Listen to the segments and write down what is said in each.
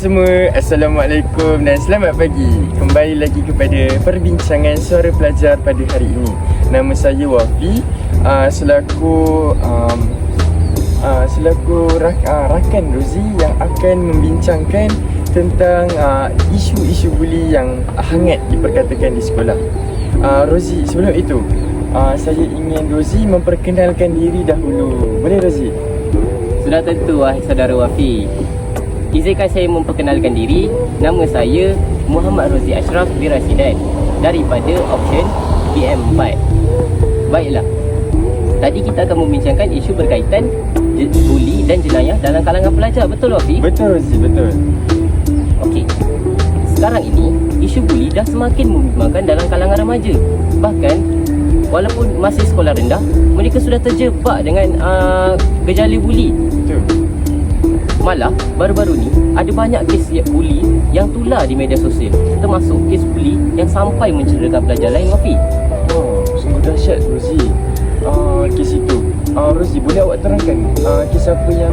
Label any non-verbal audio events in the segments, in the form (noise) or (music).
Semua, Assalamualaikum dan selamat pagi. Kembali lagi kepada perbincangan suara pelajar pada hari ini. Nama saya Wafi. Uh, Selaku um, uh, Selaku rak, uh, rakan Rozi yang akan membincangkan Tentang uh, isu-isu buli yang hangat diperkatakan di sekolah. Uh, Rozi, sebelum itu uh, Saya ingin Rozi memperkenalkan diri dahulu. Boleh Rozi? Sudah tentu wahai saudara Wafi Izinkan saya memperkenalkan diri. Nama saya Muhammad Rozi Ashraf Birasidan Daripada option BM4 Baiklah. Tadi kita akan membincangkan isu berkaitan Buli dan jenayah dalam kalangan pelajar. Betul Wafi? Betul Rozi, betul. Okey. Sekarang ini Isu buli dah semakin membimbangkan dalam kalangan remaja. Bahkan Walaupun masih sekolah rendah Mereka sudah terjebak dengan uh, gejala buli. Betul Malah baru-baru ni ada banyak kes ya- buli yang tular di media sosial termasuk kes buli yang sampai mencederakan pelajar lain Wafi. Oh, sungguh dahsyat Rozi uh, Kes itu uh, Rozi, boleh awak terangkan uh, Kes apa yang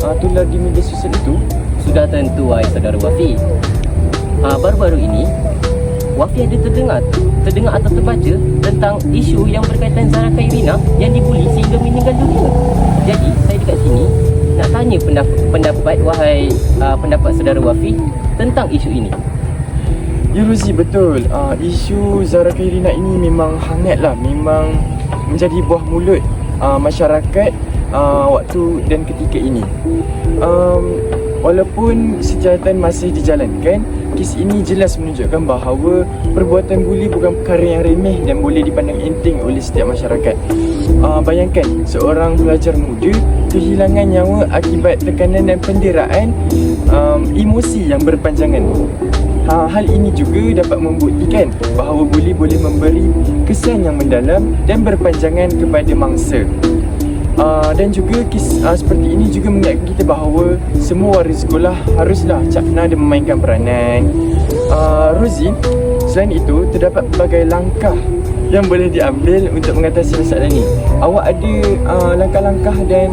uh, tular di media sosial itu? Sudah tentu wahai saudara Wafi. Ha, baru-baru ini Wafi ada terdengar terdengar atau terbaca tentang isu yang berkaitan Zara Khairina yang dibuli sehingga meninggal dunia. Jadi saya dekat sini tanya pendapat, pendapat wahai uh, pendapat saudara Wafi tentang isu ini. Ya Rozi, betul. Uh, Isu Zara Khairina ini memang hangat lah Memang menjadi buah mulut uh, masyarakat uh, waktu dan ketika ini. Um, Walaupun sejahatan masih dijalankan Kes ini jelas menunjukkan bahawa Perbuatan buli bukan perkara yang remeh Dan boleh dipandang enteng oleh setiap masyarakat uh, Bayangkan seorang pelajar muda Kehilangan nyawa akibat tekanan dan penderaan um, Emosi yang berpanjangan Ha, hal ini juga dapat membuktikan bahawa buli boleh memberi kesan yang mendalam dan berpanjangan kepada mangsa. Uh, dan juga kis, uh, seperti ini juga mengingatkan kita bahawa semua waris sekolah haruslah cakna dan memainkan peranan. Uh, Rozi, selain itu terdapat pelbagai langkah yang boleh diambil untuk mengatasi masalah ini. Awak ada uh, langkah-langkah dan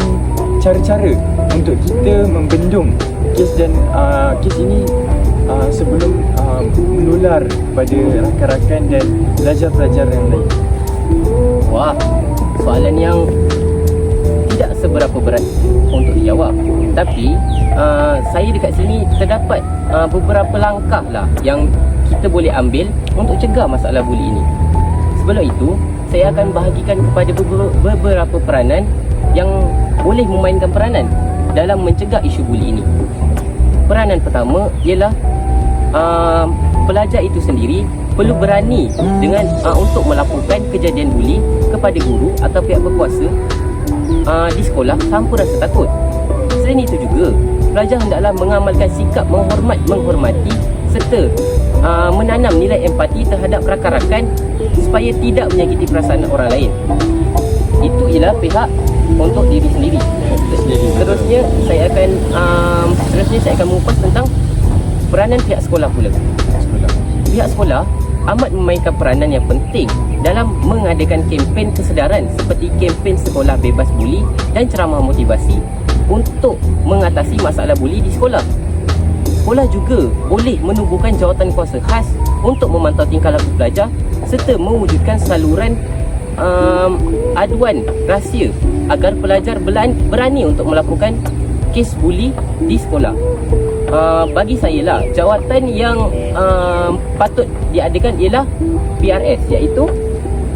cara-cara untuk kita membendung kes dan uh, kes ini uh, sebelum uh, menular kepada rakan-rakan dan pelajar-pelajar yang lain. Wah, soalan yang seberapa berat untuk dijawab. Tapi uh, saya dekat sini terdapat uh, beberapa langkah lah yang kita boleh ambil untuk cegah masalah buli ini. Sebelum itu, saya akan bahagikan kepada beberapa, peranan yang boleh memainkan peranan dalam mencegah isu buli ini. Peranan pertama ialah uh, pelajar itu sendiri perlu berani dengan uh, untuk melaporkan kejadian buli kepada guru atau pihak berkuasa uh, di sekolah tanpa rasa takut. Selain itu juga, pelajar hendaklah mengamalkan sikap menghormat menghormati serta uh, menanam nilai empati terhadap rakan-rakan supaya tidak menyakiti perasaan orang lain. Itu ialah pihak untuk diri sendiri. Seterusnya saya akan um, seterusnya saya akan mengupas tentang peranan pihak sekolah pula. Pihak sekolah amat memainkan peranan yang penting dalam mengadakan kempen kesedaran seperti kempen sekolah bebas buli dan ceramah motivasi untuk mengatasi masalah buli di sekolah. Sekolah juga boleh menubuhkan jawatan kuasa khas untuk memantau tingkah laku pelajar serta mewujudkan saluran um, aduan rahsia agar pelajar berani untuk melaporkan kes buli di sekolah. Uh, bagi saya lah jawatan yang uh, patut diadakan ialah PRS iaitu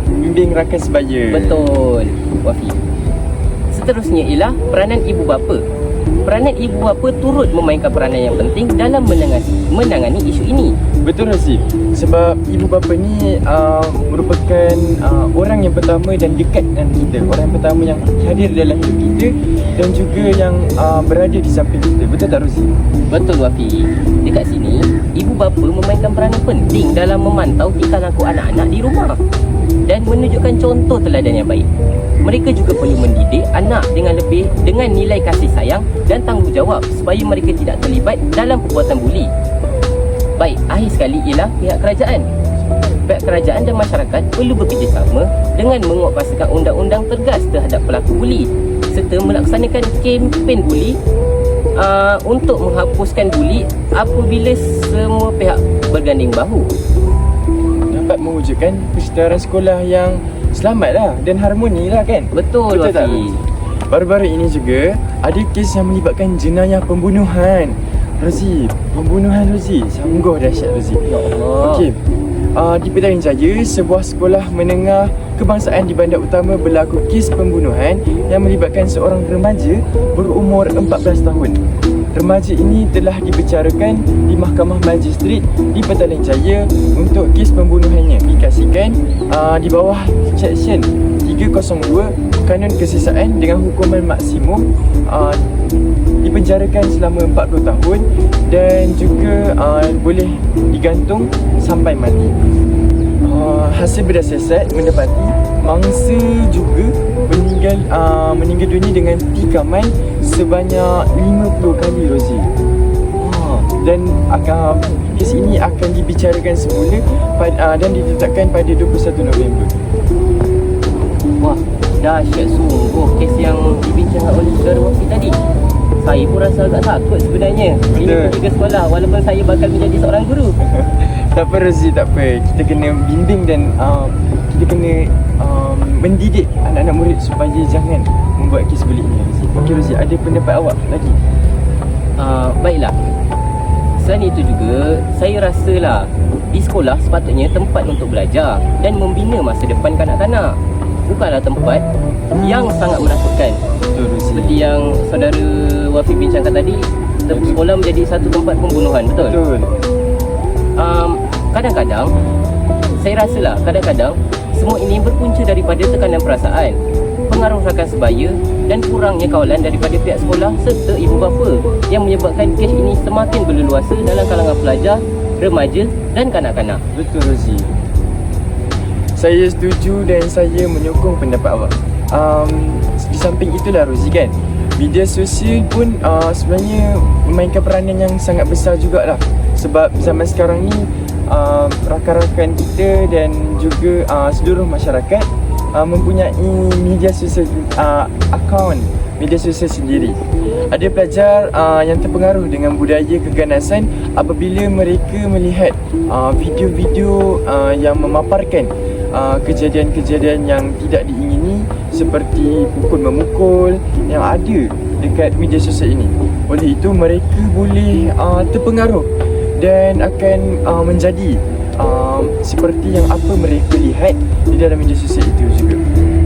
Bimbing rakan sebaya. betul Wafi. Seterusnya ialah peranan ibu bapa. Peranan ibu bapa turut memainkan peranan yang penting dalam menangani, menangani isu ini. Betul Razi Sebab ibu bapa ni uh, merupakan uh, orang yang pertama dan dekat dengan kita Orang yang pertama yang hadir dalam hidup kita Dan juga yang uh, berada di samping kita Betul tak Rozi? Betul Wafi. Dekat sini, ibu bapa memainkan peranan penting dalam memantau tingkah laku anak-anak di rumah dan menunjukkan contoh teladan yang baik. Mereka juga perlu mendidik anak dengan lebih dengan nilai kasih sayang dan tanggungjawab supaya mereka tidak terlibat dalam perbuatan buli. Baik, akhir sekali ialah pihak kerajaan. Pihak kerajaan dan masyarakat perlu bekerjasama dengan menguatkuasakan undang-undang tergas terhadap pelaku buli serta melaksanakan kempen buli uh, untuk menghapuskan buli apabila semua pihak berganding bahu. Dapat mewujudkan persekitaran sekolah yang selamat lah dan harmoni lah kan Betul, Betul tak Wafi. Baru-baru ini juga ada kes yang melibatkan jenayah pembunuhan Rozi, pembunuhan Rozi Sungguh dahsyat Rozi Ya Allah. Okey. Uh, di Petaling Jaya, sebuah sekolah menengah kebangsaan di bandar utama berlaku kes pembunuhan yang melibatkan seorang remaja berumur 14 tahun. Remaja ini telah dibicarakan di Mahkamah Magistrat di Petaling Jaya untuk kes pembunuhannya dikasihkan uh, di bawah Seksyen 302 Kanun Kesisaan dengan hukuman maksimum uh, dipenjarakan selama 40 tahun dan juga uh, boleh digantung sampai mati. Uh, hasil berdasar mendapati mangsa juga meninggal uh, meninggal dunia dengan tikaman sebanyak 50 kali Rozi. Uh, dan akan kes ini akan dibicarakan semula pada, uh, dan ditetapkan pada 21 November. Wah, dahsyat sungguh kes yang dibincangkan oleh saudara Wafi tadi. Saya pun rasa agak takut sebenarnya. Ini Betul. juga sekolah walaupun saya bakal menjadi seorang guru. (laughs) tak apa Rozi, tak apa. Kita kena bimbing dan uh, kita kena um, mendidik anak-anak murid supaya jangan membuat kes belik ni. Okey Rozi, ada pendapat awak lagi? Uh, baiklah. Selain itu juga, saya rasalah di sekolah sepatutnya tempat untuk belajar dan membina masa depan kanak-kanak. Bukanlah tempat yang sangat menakutkan. Betul Rozi. Seperti yang saudara Wafi bincangkan tadi, sekolah menjadi satu tempat pembunuhan, betul? Betul. um, kadang-kadang saya rasalah kadang-kadang semua ini berpunca daripada tekanan perasaan pengaruh rakan sebaya dan kurangnya kawalan daripada pihak sekolah serta ibu bapa yang menyebabkan kes ini semakin berleluasa dalam kalangan pelajar, remaja dan kanak-kanak. Betul Rozi. Saya setuju dan saya menyokong pendapat awak. Um, di samping itulah Rozi kan, media sosial pun uh, sebenarnya memainkan peranan yang sangat besar jugalah. Sebab zaman sekarang ni uh, rakan-rakan kita dan juga uh, seluruh masyarakat uh, mempunyai media sosial uh, akaun media sosial sendiri. Ada pelajar uh, yang terpengaruh dengan budaya keganasan apabila mereka melihat uh, video-video uh, yang memaparkan uh, kejadian-kejadian yang tidak diingini seperti pukul memukul yang ada dekat media sosial ini. Oleh itu mereka boleh uh, terpengaruh dan akan uh, menjadi uh, seperti yang apa mereka lihat di dalam media sosial itu juga.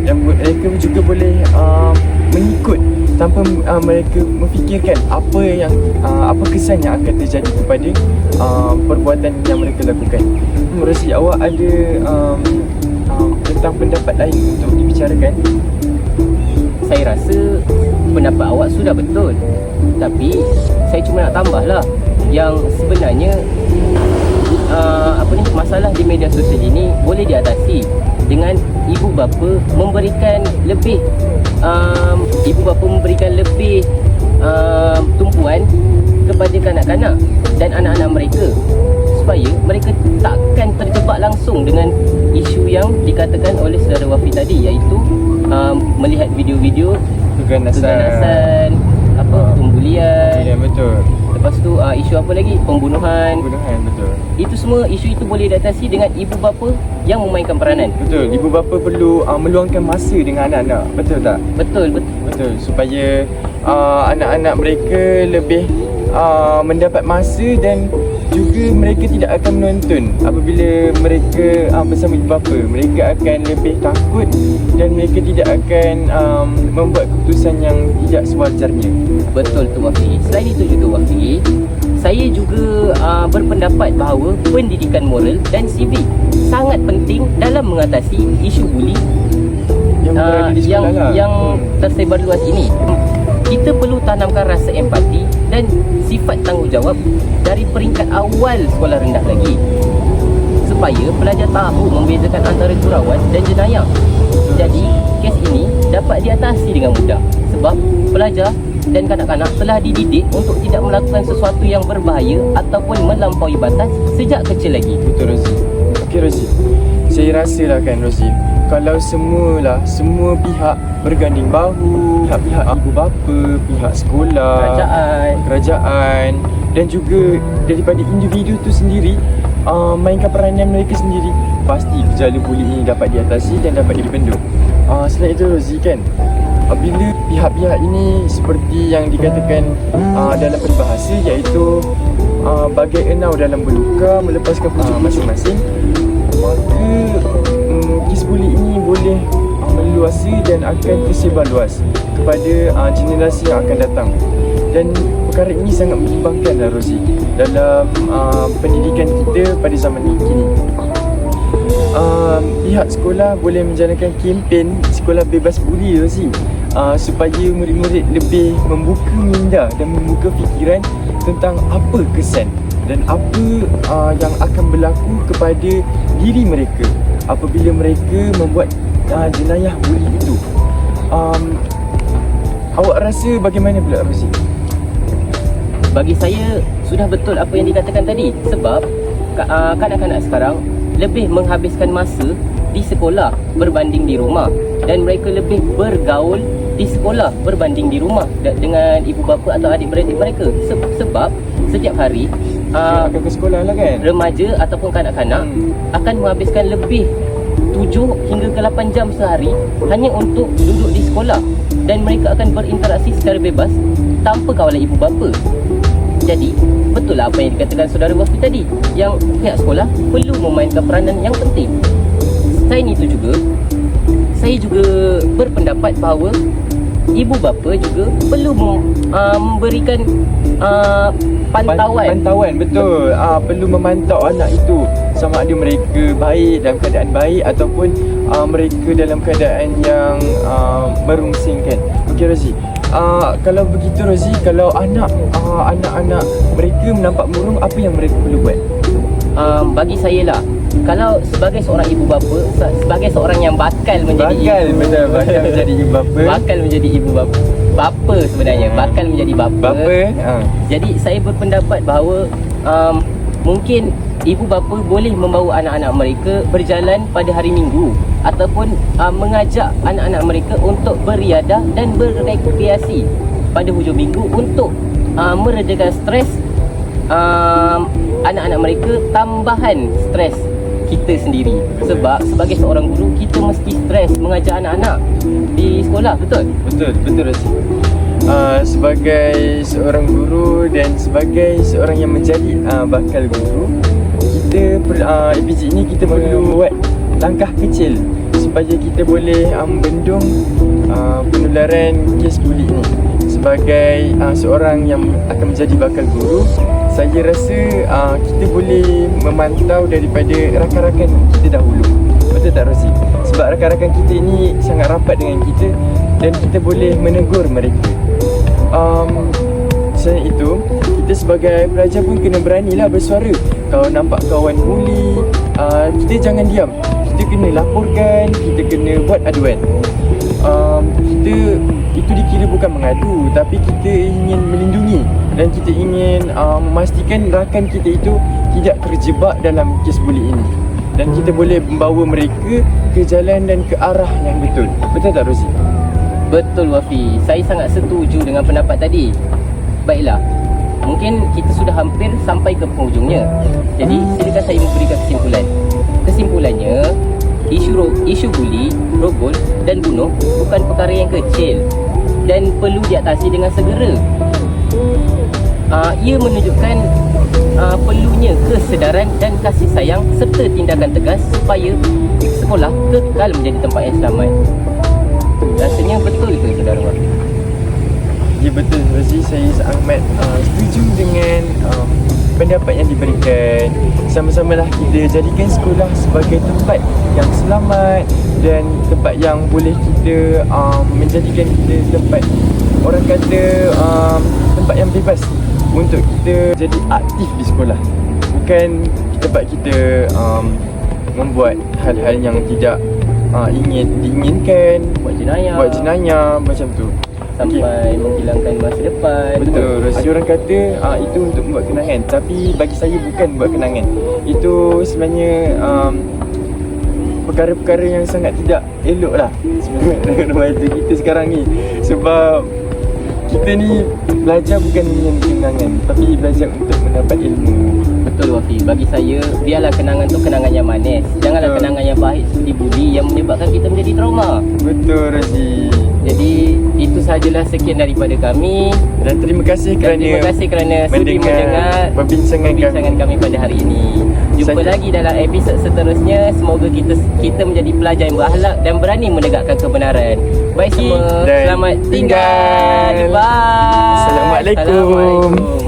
Dan mereka juga boleh uh, mengikut tanpa uh, mereka memfikirkan apa yang uh, apa kesan yang akan terjadi kepada uh, perbuatan yang mereka lakukan. Rosi, awak ada um, um, tentang pendapat lain untuk dibicarakan? Saya rasa pendapat awak sudah betul. Tapi saya cuma nak tambahlah yang sebenarnya uh, apa ni masalah di media sosial ini boleh diatasi dengan ibu bapa memberikan lebih um, ibu bapa memberikan lebih um, tumpuan kepada kanak-kanak dan anak-anak mereka supaya mereka takkan terjebak langsung dengan isu yang dikatakan oleh saudara Wafi tadi iaitu um, melihat video-video Keganasan. keganasan apa pembulian Ya, betul. Lepas tu uh, isu apa lagi pembunuhan Pembunuhan, betul. itu semua isu itu boleh diatasi dengan ibu bapa yang memainkan peranan Betul, ibu bapa perlu uh, meluangkan masa dengan anak-anak. Betul tak? betul betul Betul, supaya uh, anak-anak mereka lebih uh, mendapat masa dan juga mereka tidak akan menonton apabila mereka uh, bersama ibu bapa. Mereka akan lebih takut dan mereka tidak akan um, membuat keputusan yang tidak sewajarnya. Betul tu Wafi. Selain itu juga Wafi, saya juga uh, berpendapat bahawa pendidikan moral dan sivik sangat penting dalam mengatasi isu buli Yang uh, yang lah. yang tersebar luas ini. Kita perlu tanamkan rasa empati dan sifat tanggungjawab dari peringkat awal sekolah rendah lagi supaya pelajar tahu membezakan antara turawan dan jenayah. Jadi, kes ini dapat diatasi dengan mudah sebab pelajar dan kanak-kanak telah dididik untuk tidak melakukan sesuatu yang berbahaya ataupun melampaui batas sejak kecil lagi. Betul Rozi Okey Rozi Saya rasa lah kan Rozi kalau semualah semua pihak berganding bahu, pihak-pihak ibu bapa, pihak sekolah, Kerajaan. kerajaan dan juga daripada individu tu sendiri uh, mainkan peranan mereka sendiri pasti gejala buli ini dapat diatasi dan dapat dibendung. Uh, selain itu Rozi kan Bila pihak-pihak ini seperti yang dikatakan uh, dalam peribahasa iaitu uh, bagai enau dalam berluka melepaskan pucuk uh, masing-masing maka buli ini boleh uh, meluasi dan akan tersebar luas kepada uh, generasi yang akan datang. Dan perkara ini sangat menyumbangkan lah Rozi dalam uh, pendidikan kita pada zaman ini kini. Um, pihak sekolah boleh menjalankan kempen sekolah bebas buli Rozi uh, supaya murid-murid lebih membuka minda dan membuka fikiran tentang apa kesan dan apa uh, yang akan berlaku kepada diri mereka apabila mereka membuat uh, jenayah buli itu. Um, awak rasa bagaimana pula Rozi? Bagi saya sudah betul apa yang dikatakan tadi. Sebab ah, kanak-kanak sekarang lebih menghabiskan masa di sekolah berbanding di rumah. Dan mereka lebih bergaul di sekolah berbanding di rumah de- dengan ibu bapa atau adik-beradik mereka. Se- sebab setiap hari uh, akan ke sekolah lah kan? remaja ataupun kanak-kanak Hmm. akan menghabiskan lebih 7 hingga ke 8 jam sehari hanya untuk duduk di sekolah dan mereka akan berinteraksi secara bebas tanpa kawalan ibu bapa. Jadi, betul lah apa yang dikatakan saudara Wafi tadi yang pihak sekolah perlu memainkan peranan yang penting. Selain itu juga, saya juga berpendapat bahawa ibu bapa juga perlu uh, memberikan uh, pantauan Pantauan betul. Ah perlu memantau anak itu sama ada mereka baik dalam keadaan baik ataupun ah, mereka dalam keadaan yang ah, merungsing kan. Okey Rozi. Ah kalau begitu Rozi, kalau anak ah, anak-anak mereka menampak murung apa yang mereka perlu buat? um, bagi saya lah kalau sebagai seorang ibu bapa se- sebagai seorang yang bakal menjadi Bakal ibu, betul bakal (laughs) menjadi ibu bapa. bakal menjadi ibu bapa bapa sebenarnya Hmm. bakal menjadi bapa, Bapa. Ah. jadi saya berpendapat bahawa um, mungkin ibu bapa boleh membawa anak-anak mereka berjalan pada hari minggu ataupun um, mengajak anak-anak mereka untuk beriadah dan berrekreasi pada hujung minggu untuk uh, meredakan stres um, anak-anak mereka tambahan stres kita sendiri sebab sebagai seorang guru kita mesti stres mengajar anak-anak di sekolah betul Betul, betul Rozi. Uh, sebagai seorang guru dan sebagai seorang yang menjadi uh, bakal guru, kita per, uh, APG ini kita perlu buat langkah kecil supaya kita boleh um, bendung uh, penularan kes buli ini. Sebagai uh, seorang yang akan menjadi bakal guru, saya rasa uh, kita boleh memantau daripada rakan-rakan kita dahulu. Betul tak Rozi? Sebab rakan-rakan kita ini sangat rapat dengan kita dan kita boleh menegur mereka. Um, selain itu, kita sebagai pelajar pun kena beranilah bersuara. Kalau nampak kawan buli, uh, kita jangan diam. Kita kena laporkan, kita kena buat aduan. Um, kita itu dikira bukan mengadu tapi kita ingin melindungi dan kita ingin uh, memastikan rakan kita itu tidak terjebak dalam kes buli ini dan kita boleh membawa mereka ke jalan dan ke arah yang betul. Betul tak Rozi? Betul Wafi, saya sangat setuju dengan pendapat tadi. Baiklah, mungkin kita sudah hampir sampai ke penghujungnya. Jadi, silakan saya memberikan kesimpulan. Kesimpulannya, isu isu buli, rogol dan bunuh bukan perkara yang kecil dan perlu diatasi dengan segera. Uh, ia menunjukkan uh, perlunya kesedaran dan kasih sayang serta tindakan tegas supaya sekolah kekal menjadi tempat yang selamat. Rasanya betul ke saudara Wak? Ya betul Rozi saya sangat uh, setuju dengan um, pendapat yang diberikan. Sama-samalah kita jadikan sekolah sebagai tempat yang selamat Dan tempat yang boleh kita um, menjadikan kita tempat Orang kata um, tempat yang bebas Untuk kita jadi aktif di sekolah. Bukan tempat kita um, membuat hal-hal yang tidak uh, ingin diinginkan Buat jenayah Buat jenayah. macam tu Sampai menghilangkan masa depan. Betul, Ada orang kata uh, itu untuk membuat kenangan. Tapi bagi saya bukan buat kenangan. Itu sebenarnya um, perkara-perkara yang sangat tidak elok lah. Sebenarnya (laughs) dengan remaja kita sekarang ni. Sebab kita ni belajar bukan dengan kenangan tapi belajar untuk mendapat ilmu. Betul Wafi Bagi saya Biarlah kenangan tu kenangan yang manis. Janganlah Betul. kenangan yang pahit Seperti budi Yang menyebabkan kita menjadi trauma. Betul Razi. Jadi Itu sahajalah sekian daripada kami. Dan terima kasih Dan kerana terima kasih kerana Sudi mendengar perbincangan, Perbincangan kami pada hari ini. Jumpa Saja. lagi dalam episod seterusnya. Semoga kita kita menjadi pelajar yang berakhlak Dan berani menegakkan kebenaran. Baik semua. Dan Selamat tinggal. tinggal. Bye Assalamualaikum. Assalamualaikum